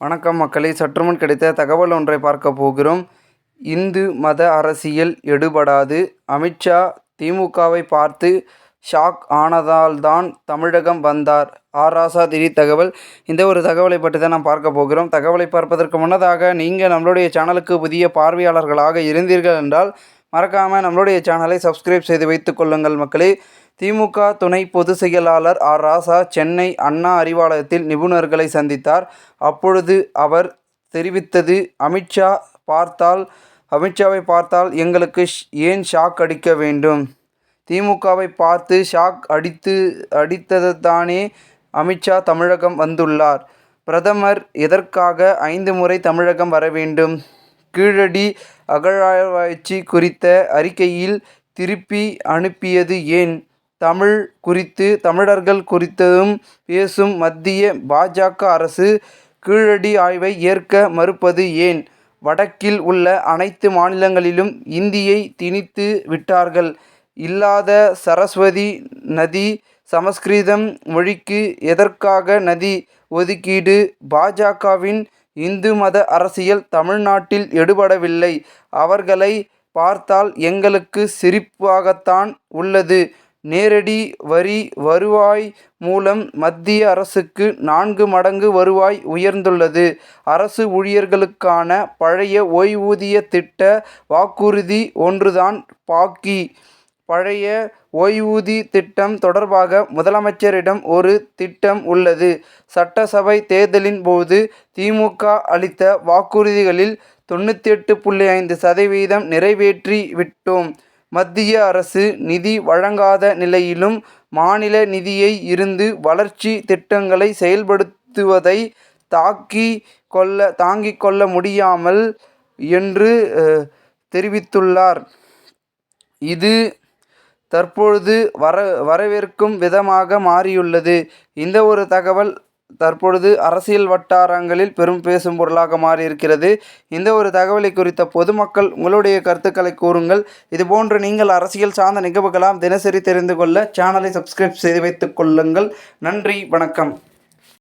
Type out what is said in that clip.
வணக்கம் மக்களே. சற்றுமுன் கிடைத்த தகவல் ஒன்றை பார்க்க போகிறோம். இந்து மத அரசியல் எடுபடாது. அமித்ஷா திமுகவை பார்த்து ஷாக் ஆனதால்தான் தமிழகம் வந்தார். ஆர். ராசா தகவல். இந்த ஒரு தகவலை பற்றி தான் நாம் பார்க்க போகிறோம். தகவலை பார்ப்பதற்கு முன்னதாக நீங்கள் நம்மளுடைய சேனலுக்கு புதிய பார்வையாளர்களாக இருந்தீர்கள் என்றால் மறக்காமல் நம்மளுடைய சேனலை சப்ஸ்கிரைப் செய்து வைத்துக் கொள்ளுங்கள் மக்களே. திமுக துணை பொதுச் செயலாளர் ஆர். ராசா சென்னை அண்ணா அறிவாலயத்தில் நிபுணர்களை சந்தித்தார். அப்பொழுது அவர் தெரிவித்தது அமித்ஷா பார்த்தால் அமித்ஷாவை பார்த்தால் எங்களுக்கு ஷ்- ஏன் ஷாக் அடிக்க வேண்டும்? திமுகவை பார்த்து ஷாக் அடித்து அடித்ததுதானே அமித்ஷா தமிழகம் வந்துள்ளார். பிரதமர் எதற்காக ஐந்து முறை தமிழகம் வர வேண்டும்? கீழடி அகழாராய்ச்சி குறித்த அறிக்கையில் திருப்பி அனுப்பியது ஏன்? தமிழ் குறித்து தமிழர்கள் குறித்தும் பேசும் மத்திய பாஜக அரசு கீழடி ஆய்வை ஏற்க மறுப்பது ஏன்? வடக்கில் உள்ள அனைத்து மாநிலங்களிலும் இந்தியை திணித்து விட்டார்கள். இல்லாத சரஸ்வதி நதி சமஸ்கிருதம் மொழிக்கு எதற்காக நதி ஒதுக்கீடு? பாஜகவின் இந்து மத அரசியல் தமிழ்நாட்டில் எடுபடவில்லை. அவர்களை பார்த்தால் எங்களுக்கு சிரிப்பாகத்தான் உள்ளது. நேரடி வரி வருவாய் மூலம் மத்திய அரசுக்கு நான்கு மடங்கு வருவாய் உயர்ந்துள்ளது. அரசு ஊழியர்களுக்கான பழைய ஓய்வூதிய திட்ட வாக்குறுதி ஒன்றுதான் பாக்கி. பழைய ஓய்வூதி திட்டம் தொடர்பாக முதலமைச்சரிடம் ஒரு திட்டம் உள்ளது. சட்டசபை தேர்தலின் போது திமுக அளித்த வாக்குறுதிகளில் தொண்ணூற்றி எட்டு புள்ளி ஐந்து சதவீதம் நிறைவேற்றி விட்டோம். மத்திய அரசு நிதி வழங்காத நிலையிலும் மாநில நிதியை இருந்து வளர்ச்சி திட்டங்களை செயல்படுத்துவதை தாக்கி கொள்ள தாங்கிக் கொள்ள முடியாமல் என்று தெரிவித்துள்ளார். இது தற்பொழுது வர வரவேற்கும் விதமாக மாறியுள்ளது. இந்த ஒரு தகவல் தற்பொழுது அரசியல் வட்டாரங்களில் பெரும் பேசும் பொருளாக மாறியிருக்கிறது. இந்த ஒரு தகவலை குறித்த பொதுமக்கள் உங்களுடைய கருத்துக்களை கூறுங்கள். இதுபோன்று நீங்கள் அரசியல் சார்ந்த நிகழ்வுகளாம் தினசரி தெரிந்து கொள்ள சேனலை சப்ஸ்கிரைப் செய்து வைத்துக் கொள்ளுங்கள். நன்றி வணக்கம்.